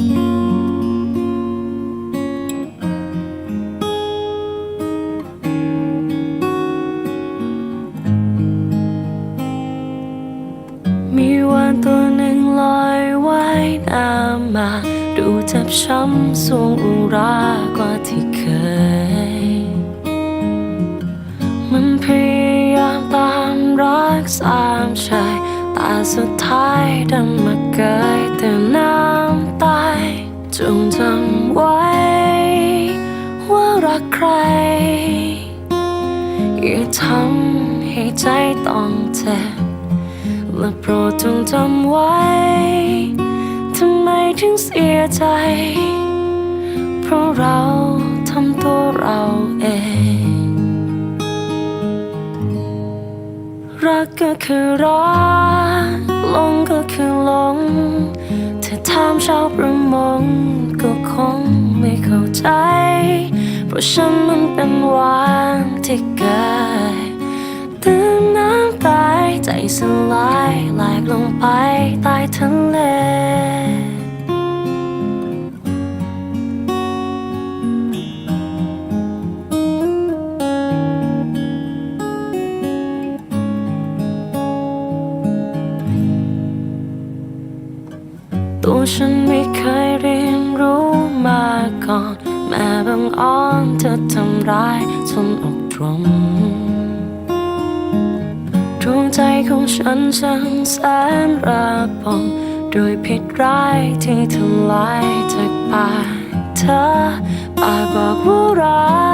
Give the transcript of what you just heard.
มีวันตัวหนึ่งลอยว่ายน้ำมา ดูเจ็บช้ำสูงอุรากว่าที่เคย มันพยายามตามรักสามชายแต่สุดท้ายดันมา จำไว้ ว่ารักใคร อย่าทำให้ใจต้องเจ็บและโปรดจงจำไว้ ทำไมถึงเสียใจ เพราะเราทำตัวเราเอง รักก็คือรักหลงก็คือหลงถ้าถามชาวประมงาใจ เพราะฉันมันเป็นวานที่เกิดตื่นน้ำตายใจสลายแหลกลงไปใต้ทะเลตัวฉันไม่เคยเทำร้ายจนอกตรมดวงใจของฉันช่างแสนระบมโดยผิดร้ายที่ทำลายจากปากเธอปากบอกว่ารัก